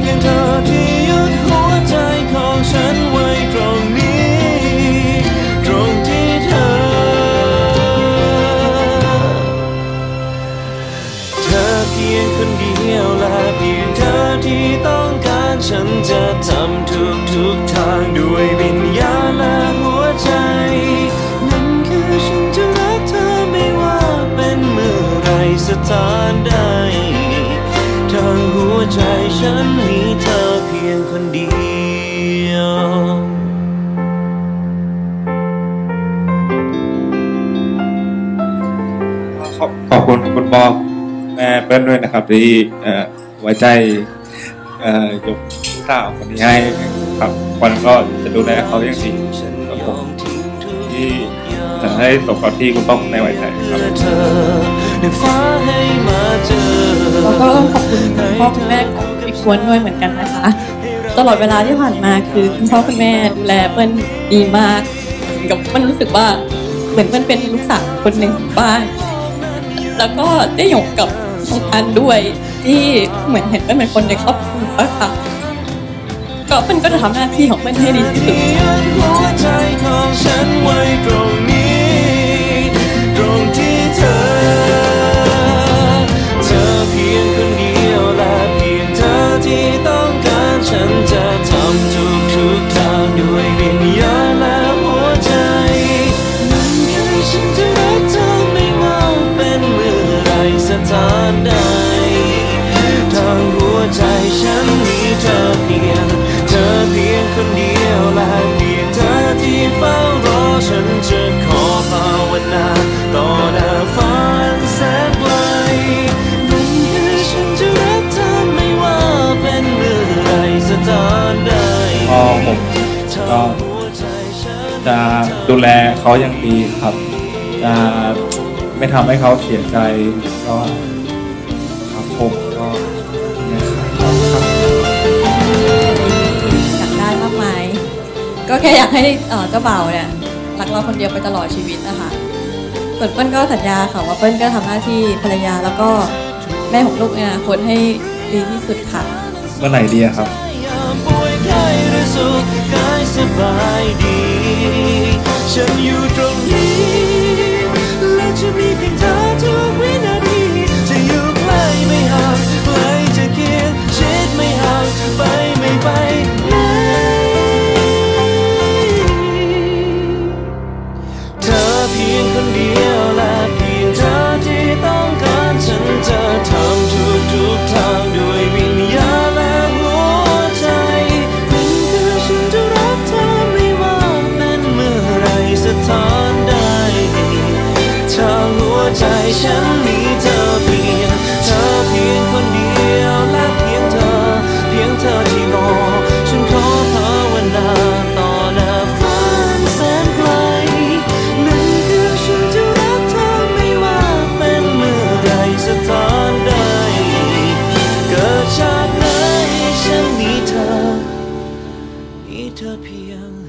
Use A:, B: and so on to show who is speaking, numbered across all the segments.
A: เพียงเธอที่หยุดหัวใจของฉันไว้ตรงนี้ ตรงที่เธอ เธอเพียงคนเดียวและเพียงเธอที่ต้องการฉันจะทำทุกทุกทางด้วย คนเดียว
B: ขอบขอบคุณคุณพ่อแม่เปิ้ลด้วยนะครับ ที่เอ่อไว้ใจเอ่อยกลูกสาวคนนี้ให้ครับวันก็จะดูแลเขาอย่างดีครับผมที่จะให้สมกับที่คุณพ่อคุณแม่ไว้ใจครับ
A: เธอในฟ้าให้มาเจอ
C: แล้วก็ต้องขอบคุณคุณพ่อคุณแม่ของพี่กวนด้วยเหมือนกันนะคะ ตลอดเวลาที่ผ่านมาคือคุณพ่อคุณแม่ดูแลเปิ้ลดีมากกับเปิ้ลรู้สึกว่าเหมือนเปิ้ลเป็นลูกสาวคนหนึ่งของบ้าน แล้วก็ได้หยกกับน้องอันด้วยที่เหมือนเห็นเปิ้ลเป็นคนในครอบครัวค่ะก็เปิ้ลก็จะทำหน้าที่ของเปิ้ลให้ดีที่สุด
A: ดูแลเขาอ
B: ย่างดีครับจะไม่ทำให้เขาเสียใจก็ครับผมก็เนี่ยครับครับ
C: อยากได้มากมายก็แค่อยากให้เอ่อเจ้าบ่าวเนี่ยรักเราคนเดียวไปตลอดชีวิตนะคะส่วนเปิ้ลก็สัญญาค่ะว่าเปิ้ลก็ทำหน้าที่ภรรยาแล้วก็แม่ของลูกเนี่ยคนให้ดีที่สุดค่ะ
B: เมื่อไหร่ดีอะครับ
A: ยามป่วย ไข้หรือสุขกายสบายดี ฉันอยู่ตรงนี้ ฉันมีเธอเพียงเธอเพียงคนเดียวและเพียงเธอ เพียงเธอที่รอฉันขอภาวนาต่อหน้าฟ้าแสนไกลนั่นคือฉันจะรักเธอไม่ว่าเป็นเมื่อไรสถานใด เกิดชาติไหนฉันมีเธอ มีเธอเพียง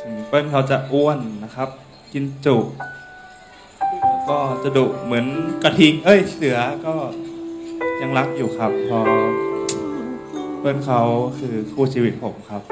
B: ถึงเปิ้ลเขาจะอ้วนนะครับ กินจุแล้วก็จะดุเหมือนกระทิง เอ้ย เสือก็ยังรักอยู่ครับเพอเปิ้ลเขาคือคู่ชีวิตผมครับ